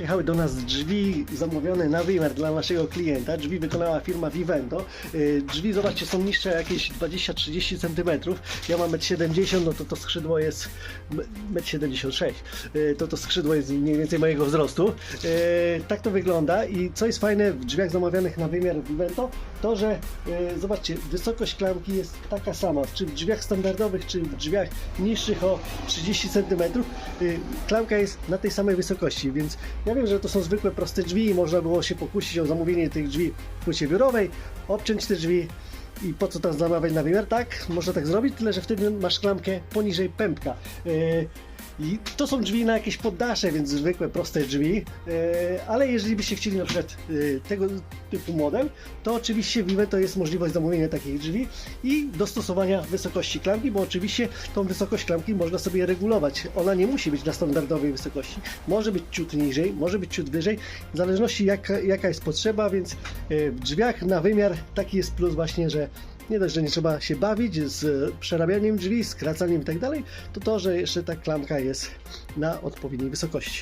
Przyjechały do nas drzwi zamówione na wymiar dla naszego klienta. Drzwi wykonała firma Vivento. Yy, Drzwi, zobaczcie, są niższe jakieś 20-30 cm. Ja mam 1,70 m, no to to skrzydło jest m- 1,76 m. Yy, To to skrzydło jest mniej więcej mojego wzrostu. Yy, Tak to wygląda i co jest fajne w drzwiach zamawianych na wymiar Vivento, to że zobaczcie, wysokość klamki jest taka sama, czy w drzwiach standardowych, czy w drzwiach niższych o 30 cm. Klamka jest na tej samej wysokości, więc ja wiem, że to są zwykłe proste drzwi i można było się pokusić o zamówienie tych drzwi w płycie biurowej, obciąć te drzwi i po co tam zamawiać na wymiar? Tak, można tak zrobić, tyle że wtedy masz klamkę poniżej pępka. Yy, I to są drzwi na jakieś poddasze, więc zwykłe, proste drzwi, yy, ale jeżeli byście chcieli na przykład yy, tego typu model, to oczywiście w to jest możliwość zamówienia takich drzwi i dostosowania wysokości klamki, bo oczywiście tą wysokość klamki można sobie regulować. Ona nie musi być na standardowej wysokości, może być ciut niżej, może być ciut wyżej, w zależności jaka, jaka jest potrzeba, więc yy, w drzwiach na wymiar taki jest plus właśnie, że nie dość, że nie trzeba się bawić z przerabianiem drzwi, skracaniem i tak to to, że jeszcze ta klamka jest na odpowiedniej wysokości.